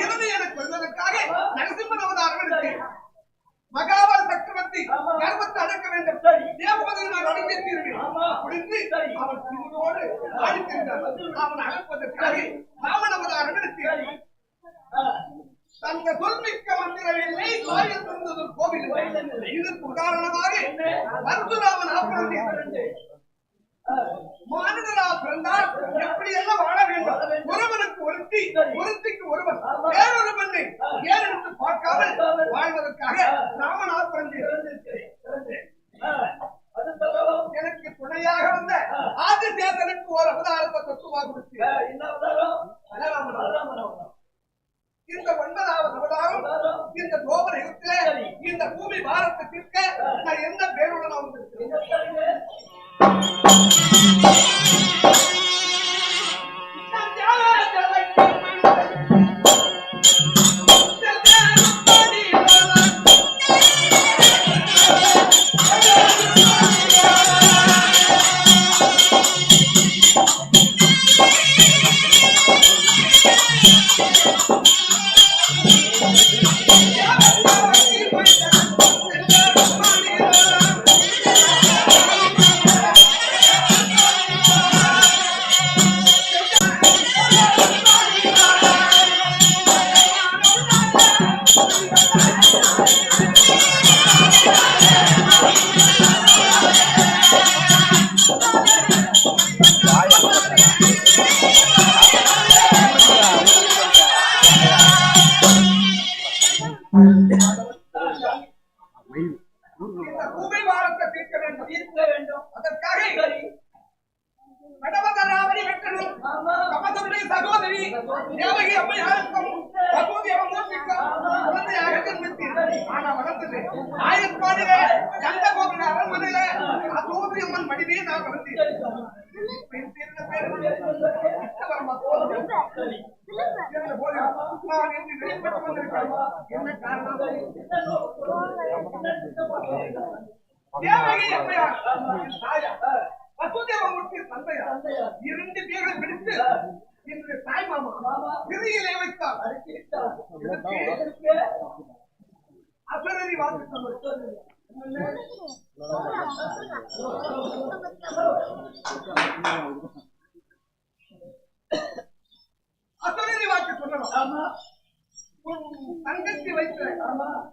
இறுதி என கொள்வதற்காக நரசிம்மன் அவதாரம் எடுத்தேன் மகாபால சக்கரவர்த்தி ஆமா. அடக்க வேண்டும். சரி. நான் அடைந்திருக்கிறேன் முடிந்து அவன் திருவோடு அடித்திருந்தான் அவன் அழைப்பதற்காக ராமன் அவதாரம் எடுத்தேன் தந்த சொல்மிக்க மந்திரவில்லை கோயில் இருந்தது கோவில். இதற்கு உதாரணமாக பரசுராமன் ஆப்பிரந்தி மாநிலரா பிறந்தால் எப்படி எல்லாம் வாழ ஒருத்திக்கு ஒருவன் வேறொரு பெண்ணை ஏறெடுத்து பார்க்காமல் வாழ்வதற்காக ராமன் ஆப்பிரந்தி எனக்கு துணையாக வந்த ஆதிசேதனுக்கு ஒரு அவதாரத்தை தத்துவா கொடுத்து இந்த ஒன்பதாவது அவதாரம் இந்த கோபுர யுகத்திலே இந்த பூமி பாரத்தை தீர்க்க நான் எந்த பேருடன் வந்திருக்கிறேன் இந்த பூமி சகோதரி தேவகி அம்மையாருக்கும் பகவதி அம்மூர்த்திக்கும் ஆனா வளர்ந்தது கோபுர அரண்மனையில அம்மன் மடிவே நான் வளர்த்தேன் வசுதேவமூர்த்தி தந்தையார் இரண்டு பேர்களை பிடித்து இன்று தாய் மாமா விதியிலே வைத்தார் இதற்கு அசுரரி தங்கச்சி வைத்த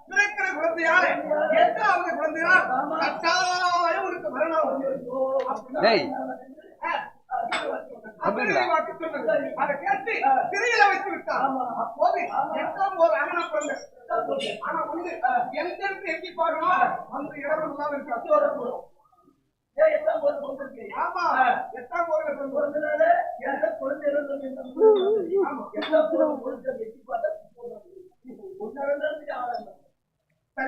பிறக்கிற குழந்தையால எட்டாவது குழந்தையால் கட்டாயம் உனக்கு மரணம்? அதை கேட்டு சிறையில வைத்து விட்டார். அப்போது எட்டாம் ஒரு அண்ணா குழந்தை ஆனா வந்து எந்த இடத்துல எட்டி பார்க்கணும் அந்த இடம் தான் இருக்கு. ஆமா. எட்டாம் ஒரு குழந்தை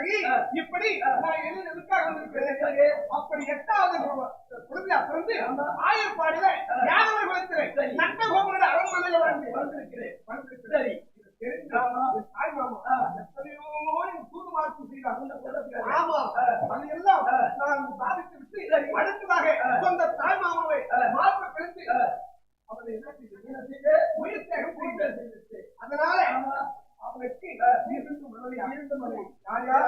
பிறகு இப்படி நான் எழுதுறதுக்காக வந்திருக்கிறேன் அப்படி எட்டாவது குழந்தையா பிறந்து ஆயர்பாடியில யாதவர் குலத்தில் நட்ட கோபுரோட அரண்மனையில வந்து வந்திருக்கிறேன். வந்திருக்கிறேன். தாய் மாமா. எத்தனையோ தூது மார்க்கு செய்தாங்க ஆமா. அது எல்லாம் நான் சாதித்து விட்டு அடுத்ததாக சொந்த தாய் மாமாவை மார்க்க கழித்து அவரை என்ன செய்து? என்ன செய்து? அதனால அவனுக்கு இருந்த மனைவி இருந்த மனைவி யார் யார்?